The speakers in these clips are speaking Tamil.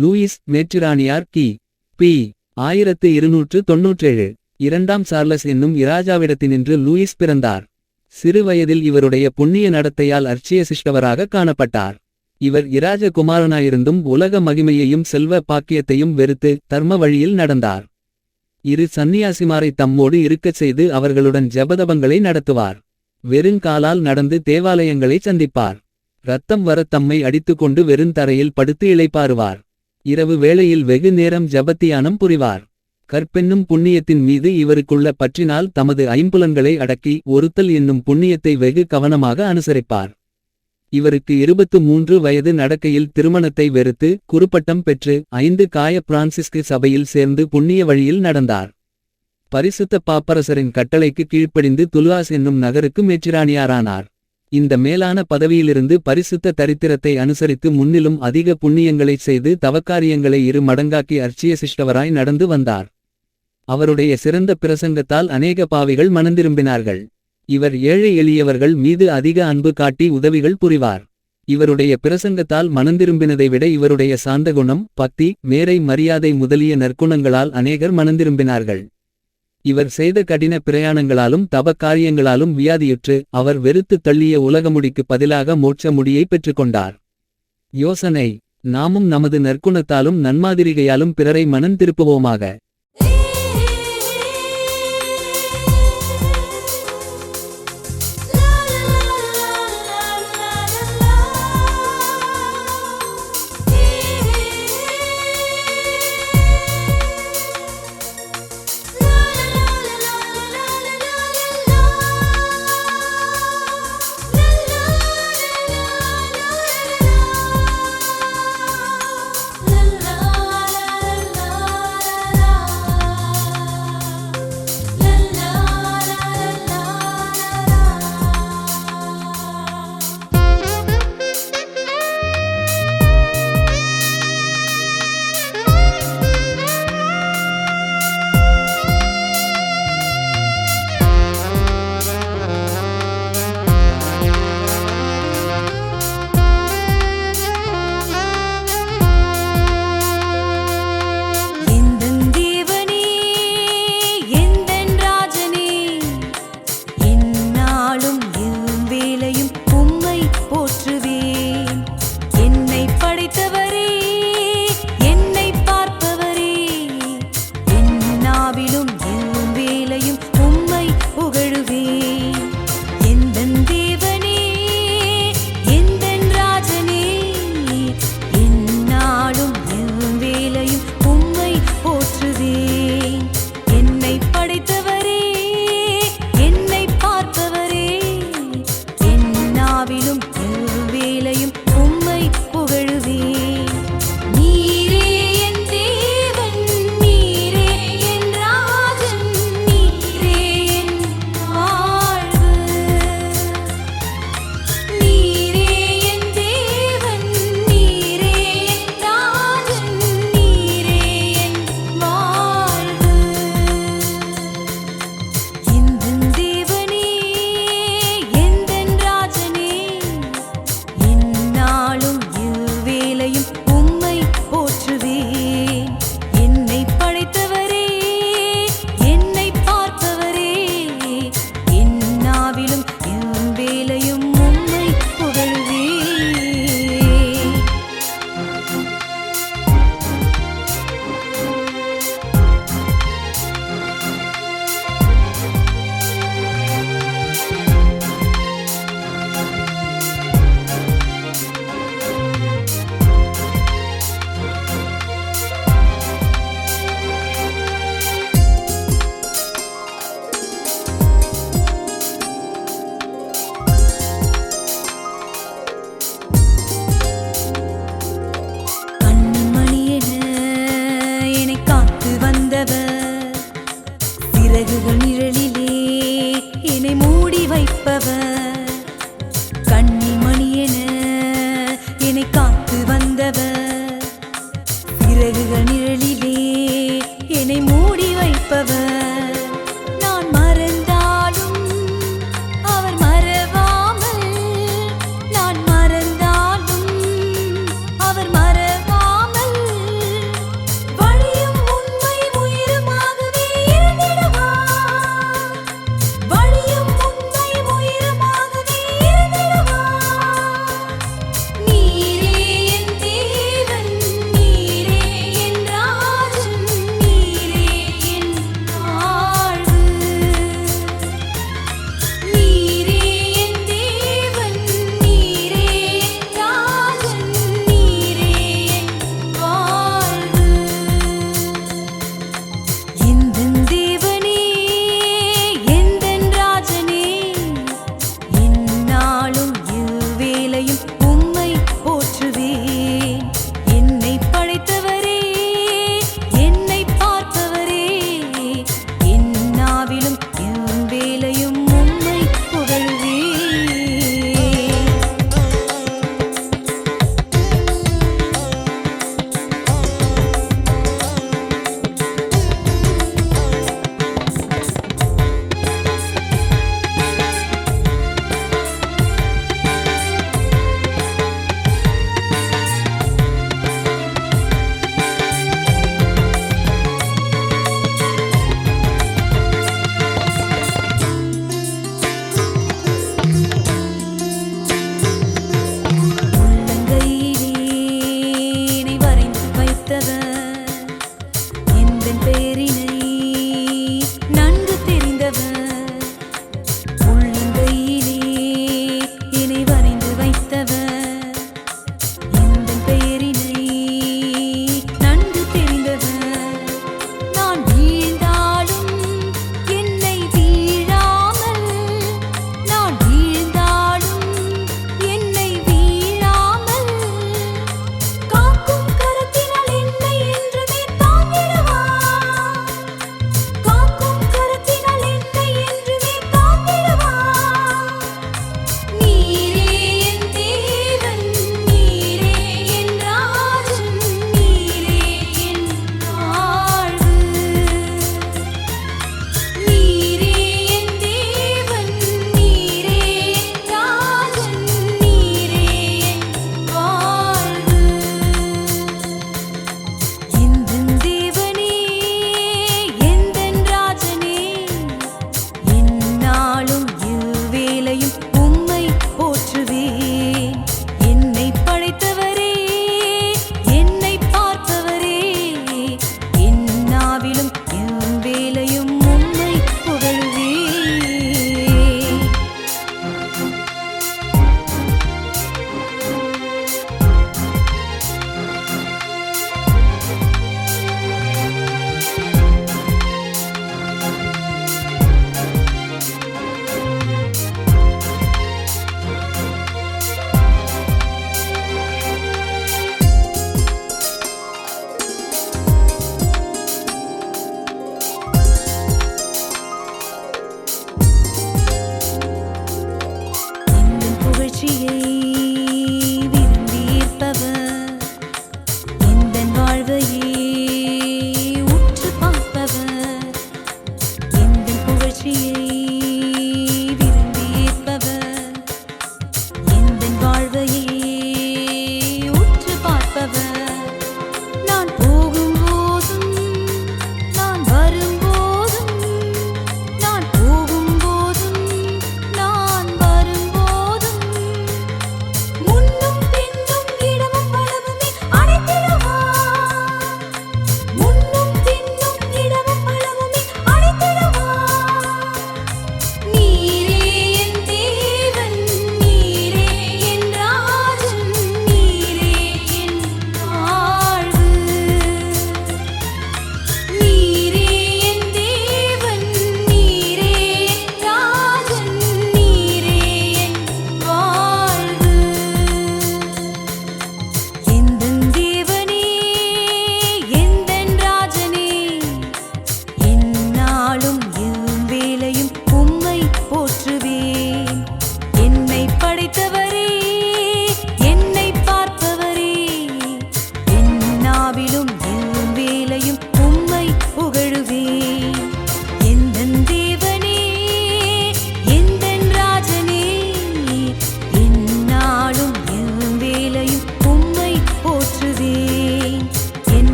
லூயிஸ் மேற்றிராணியார் கி. பி. ஆயிரத்து இருநூற்று தொன்னூற்றேழு. இரண்டாம் சார்லஸ் என்னும் இராஜாவிடத்தினின்று லூயிஸ் பிறந்தார். சிறு வயதில் இவருடைய புண்ணிய நடத்தையால் அர்ச்சிய சிஷ்டவராக காணப்பட்டார். இவர் இராஜ குமாரனாயிருந்தும் உலக மகிமையையும் செல்வ பாக்கியத்தையும் வெறுத்து தர்ம வழியில் நடந்தார். இரு சந்நியாசிமாரை தம்மோடு இருக்கச் செய்து அவர்களுடன் ஜபதபங்களை நடத்துவார். வெறுங்காலால் நடந்து தேவாலயங்களை சந்திப்பார். ரத்தம் வர தம்மை அடித்துக்கொண்டு வெறுந்தரையில் படுத்து இளைப்பாறுவார். இரவு வேளையில் வெகு நேரம் ஜபத்தியானம் புரிவார். கற்பென்னும் புண்ணியத்தின் மீது இவருக்குள்ள பற்றினால் தமது ஐம்புலன்களை அடக்கி ஒருத்தல் என்னும் புண்ணியத்தை வெகு கவனமாக அனுசரிப்பார். இவருக்கு இருபத்து மூன்று வயது நடக்கையில் திருமணத்தை வெறுத்து குறுப்பட்டம் பெற்று ஐந்து காய பிரான்சிஸ்கு சபையில் சேர்ந்து புண்ணிய வழியில் நடந்தார். பரிசுத்த பாப்பரசரின் கட்டளைக்கு கீழ்ப்படிந்து துலுவாஸ் என்னும் நகருக்கு மேச்சிராணியாரானார் இந்த மேலான பதவியிலிருந்து பரிசுத்த தரித்திரத்தை அனுசரித்து முன்னிலும் அதிக புண்ணியங்களைச் செய்து தவக்காரியங்களை இரு மடங்காக்கி அர்ச்சிய சிஷ்டவராய் நடந்து வந்தார். அவருடைய சிறந்த பிரசங்கத்தால் அநேக பாவிகள் மனந்திரும்பினார்கள். இவர் ஏழை எளியவர்கள் மீது அதிக அன்பு காட்டி உதவிகள் புரிவார். இவருடைய பிரசங்கத்தால் மனந்திரும்பினதை விட இவருடைய சாந்த குணம் பக்தி மேரை மரியாதை முதலிய நற்குணங்களால் அநேகர் மனந்திரும்பினார்கள். இவர் செய்த கடின பிரயாணங்களாலும் தவக்காரியங்களாலும் வியாதியுற்று அவர் வெறுத்து தள்ளிய உலகமுடிக்கு பதிலாக மோட்ச முடியை பெற்றுக்கொண்டார். யோசனை நாமும் நமது நற்குணத்தாலும் நன்மாதிரிகையாலும் பிறரை மனம் திருப்புவோமாக வைப்பவர்.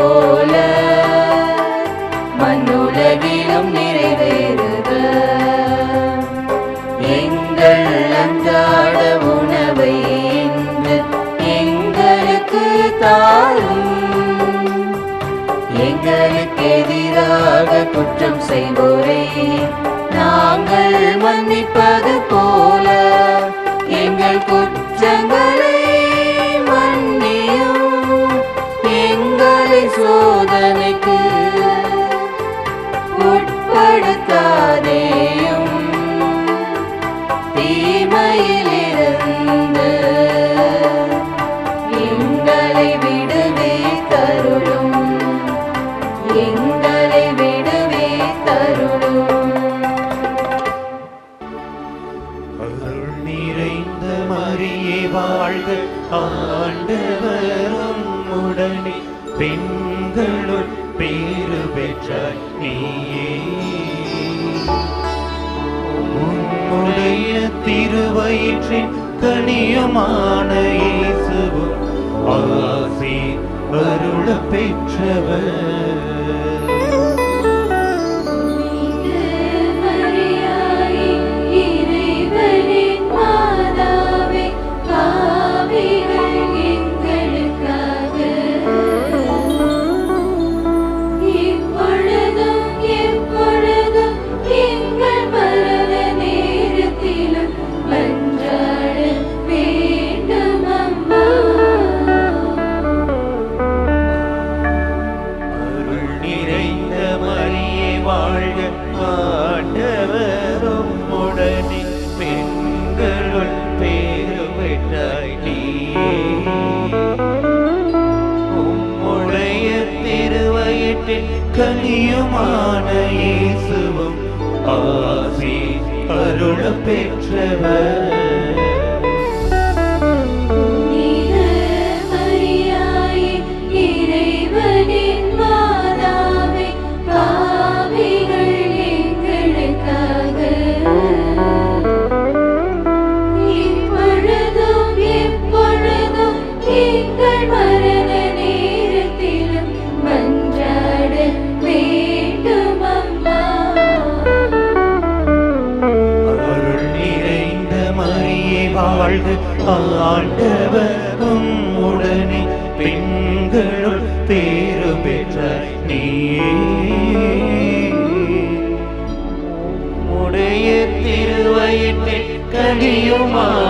போல மண்ணுலகிலும் நிறைவேறுக. எங்கள் அன்றாட உணவை இன்று எங்களுக்கு தாரும். எங்களுக்கு எதிராக குற்றம் செய்வோரை நாங்கள் மன்னிப்பது போல. எங்கள் குற்ற சோதனைக்கு திருவயிற்றின் கனியுமான இயேசுவும் ஆசி அருள பெற்றவர். ஆசி அருள பெற்றவர் வாழ்க ஆண்டவரும் உடனே பெண்களுள் பேரு பெற்ற நீயே. உடைய திருவயிற்றில் கனியுமா?